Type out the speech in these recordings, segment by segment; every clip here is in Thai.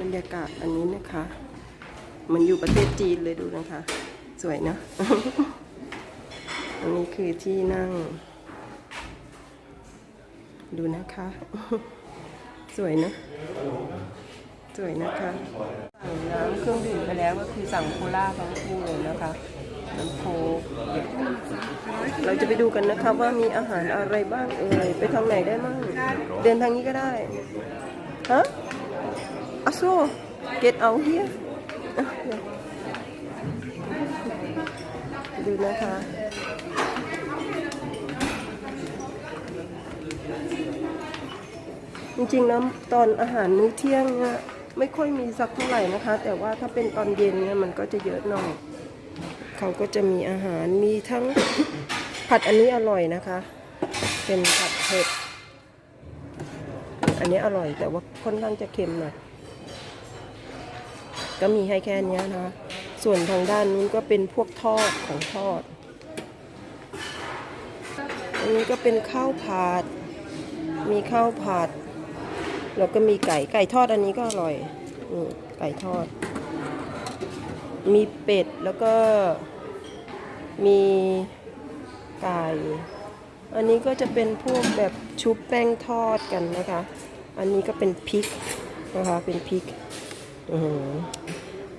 บรรยากาศอันนี้นะคะ มันอยู่ประเทศจีนเลยดูนะคะ สวยเนอะอันนี้คือที่นั่ง ดูนะคะ สวยนะสวยนะคะสั่งน้ำเครื่องดื่มไปแล้วก็คือสั่งโคลาทั้งคู่เลยนะคะน้ำโคเราจะไปดูกันนะคะว่ามีอาหารอะไรบ้างเอ่ยไปทางไหนได้บ้างเดินทางนี้ก็ได้ฮะ อาโซ get out here อะเดี๋ยวดูนะคะจริงๆนะตอนอาหารมื้อเที่ยงเนี่ยไม่ค่อยมีสักเท่าไหร่นะคะ แต่ว่าถ้าเป็นตอนเย็นเนี่ยมันก็จะเยอะหน่อยเขาก็จะมีอาหารมีทั้งผัดอันนี้อร่อยนะคะ เป็นผัดเผ็ดอันนี้อร่อยแต่ว่าค่อนข้างจะเค็มหน่อย ก็มีให้แค่นี้นะคะส่วนทางด้านนู้นก็เป็นพวกทอดของทอดอันนี้ก็เป็นข้าวผัด มีข้าวผัด แล้วก็มีไก่ ไก่ทอดอันนี้ก็อร่อยนี่ไก่ทอด มีเป็ดแล้วก็มีไก่ อันนี้ก็จะเป็นพวกแบบชุบแป้งทอดกันนะคะ อันนี้ก็เป็นพริกนะคะ เป็นพริก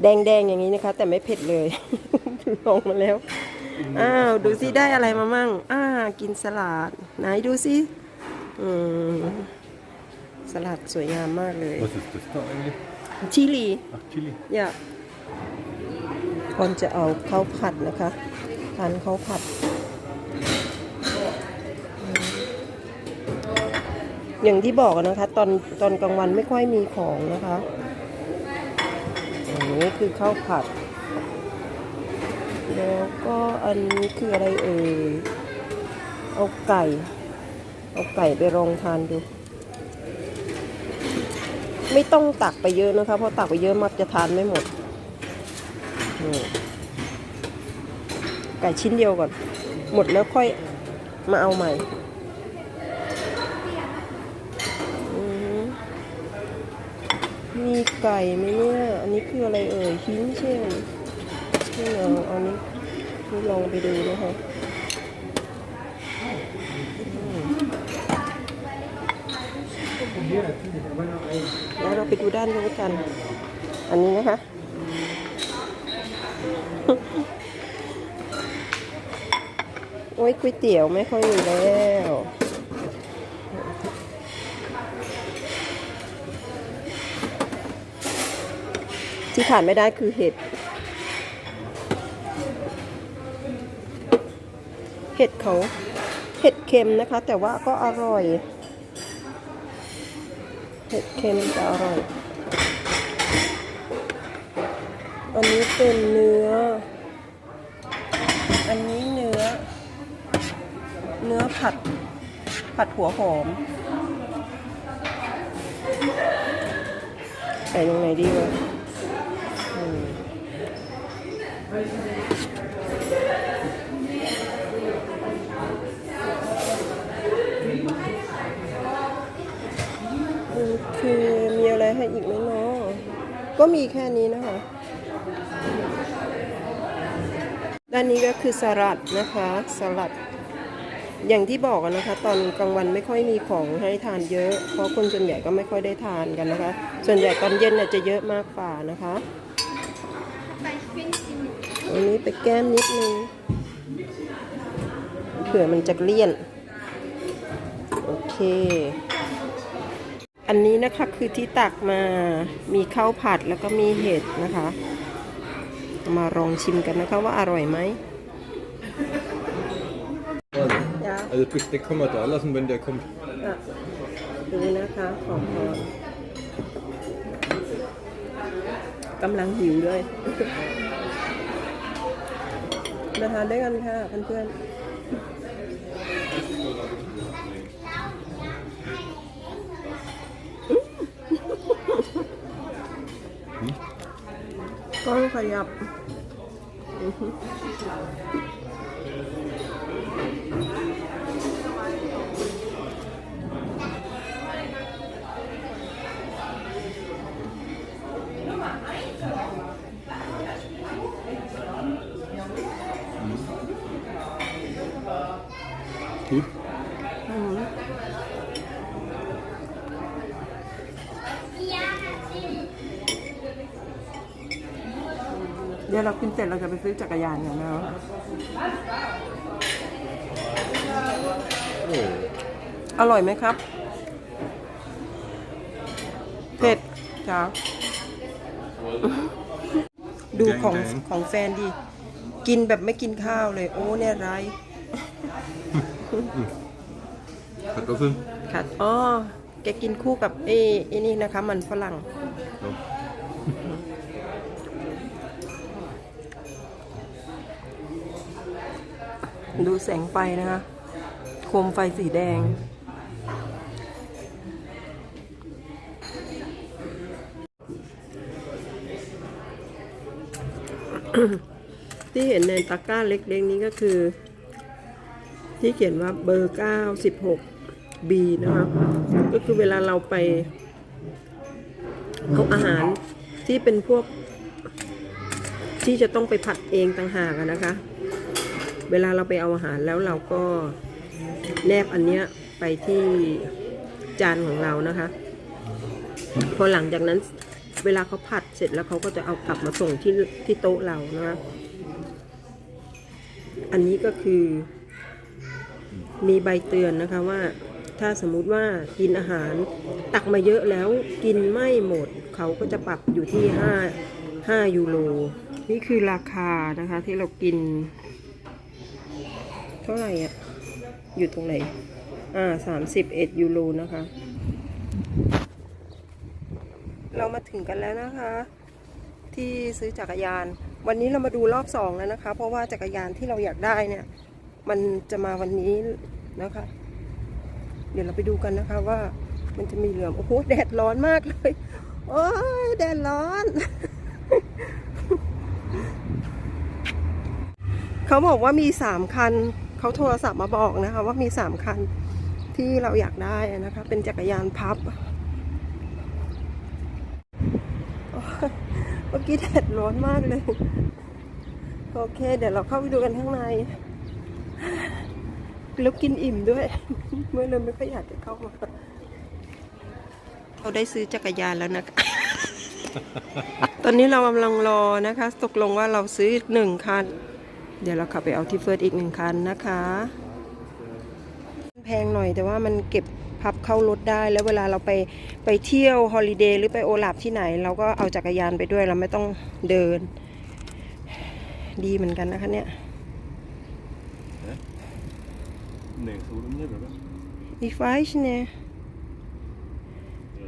แดงๆอย่างนี้นะคะ แต่ไม่เผ็ดเลยลองมาแล้ว อ้าว ดูสิได้อะไรมามั่งอ่ากินสลัด ไหนดูสิอืมสลัดสวยงามมากเลย Was ist das da eigentlich? ชิลี Ach, Chili. อยากก่อนจะเอาข้าวผัดนะคะทานข้าวผัดอืมอย่างที่บอกนะคะ ตอนตอนกลางวันไม่ค่อยมีของนะคะอั นี้คือข้าวผัด แล้วก็อันนี้คืออะไรเอ่ย เอาไก่ เอาไก่ไปลองทานดู ไม่ต้องตักไปเยอะนะคะ เพราะตักไปเยอะมักจะทานไม่หมด ไก่ชิ้นเดียวก่อน หมดแล้วค่อยมาเอาใหม่อืม มีไก่ไหมเนี่ย อันนี้คืออะไรเอ่ยชิ้นเช่นนี่เราเอานี้นี่ลองไปดูนะคะแล้วเราไปดูด้านนู้นกัน อันนี้นะคะ โอ้ยก๋วยเตี๋ยวไม่ค่อยมีแล้ว ที่ขาดไม่ได้คือเห็ด เห็ดเขาเห็ดเค็มนะคะ แต่ว่าก็อร่อย เห็ดเค็มจะอร่อย อันนี้เป็นเนื้อ อันนี้เนื้อ เนื้อผัด ผัดหัวหอมใส่ตรงไหนดีวะอืม โอเค มีอะไรให้อีกไหมเนาะก็มีแค่นี้นะคะ ด้านนี้ก็คือสลัดนะคะสลัด อย่างที่บอกนะคะ ตอนกลางวันไม่ค่อยมีของให้ทานเยอะ เพราะคนส่วนใหญ่ก็ไม่ค่อยได้ทานกันนะคะ ส่วนใหญ่ตอนเย็นเนี่ยจะเยอะมากกว่านะคะ อันนี้ไปแก้มนิดนึงเผื่อมันจะเลี่ยน โอเค อันนี้นะคะคือที่ตักมามีข้าวผัดแล้วก็มีเห็ดนะคะ มาลองชิมกันนะคะว่าอร่อยไหม Ja. Also das, den kann man da lassen, wenn der kommt. อะดูนะคะขอพรกำลังหิวด้วย มาทานด้วยกันค่ะเพื่อนๆกล้องขยับ เดี๋ยวเรากินเสร็จเราจะไปซื้อจักรยานกันนะ Åh. อร่อยไหมครับ เผ็ดจ้าดูของแดงๆของแฟนดิกินแบบไม่กินข้าวเลย โอ้เนี่ยไร Kartoffeln. ค่ะอ๋อแกกินคู่กับเอ้ไอ้นี่นะคะ มันฝรั่ง ดูแสงไฟนะคะ โคมไฟสีแดง ที่เห็นในตะกร้าเล็กๆนี้ก็คือ ที่เขียนว่าเบอร์ 96 B นะคะก็คือเวลาเราไปเอาอาหารที่เป็นพวกที่จะต้องไปผัดเองต่างหากนะคะ เวลาเราไปเอาอาหารแล้วเราก็แนบอันเนี้ยไปที่จานของเรานะคะ พอหลังจากนั้นเวลาเขาผัดเสร็จแล้วเขาก็จะเอากลับมาส่งที่ที่โต๊ะเรานะคะ อันนี้ก็คือมีใบเตือนนะคะว่าถ้าสมมุติว่ากินอาหารตักมาเยอะแล้วกินไม่หมด เขาก็จะปรับอยู่ที่ 5 5 ยูโร นี่คือราคานะคะที่เรากิน ท่าไหร่อะ อยู่ตรงไหน อ่าสามสิบเอ็ดยูโรนะคะ เรามาถึงกันแล้วนะคะ ที่ซื้อจักรยาน วันนี้เรามาดูรอบสองแล้วนะคะ เพราะว่าจักรยานที่เราอยากได้เนี่ย มันจะมาวันนี้นะคะ เดี๋ยวเราไปดูกันนะคะว่ามันจะมีเหลือมโอ้โหแดดร้อนมากเลย โอ้ยแดดร้อนเขาบอกว่ามีสามคัน เขาโทรศัพท์มาบอกนะคะ ว่ามีสามคันที่เราอยากได้นะคะ เป็นจักรยานพับเมื่อกี้แดดร้อนมากเลย โอเค เดี๋ยวเราเข้าไปดูกันข้างในแล้วกินอิ่มด้วย เมื่อเราไม่ค่อยอยากจะเข้ามาเราได้ซื้อจักรยานแล้วนะคะ ตอนนี้เรากำลังรอนะคะ ตกลงว่าเราซื้อหนึ่งคัน เดี๋ยวเราขับไปเอาที่เฟิร์สอีกหนึ่งคันนะคะ แพงหน่อยแต่ว่ามันเก็บพับเข้ารถได้แล้วเวลาเราไปไปเที่ยวฮอลิเดย์หรือไปโอลาฟที่ไหน เราก็เอาจักรยานไปด้วยเราไม่ต้องเดิน ดีเหมือนกันนะคะเนี่ย Nee, gewoon niet hebben. Die Fleisch, ne? Ja,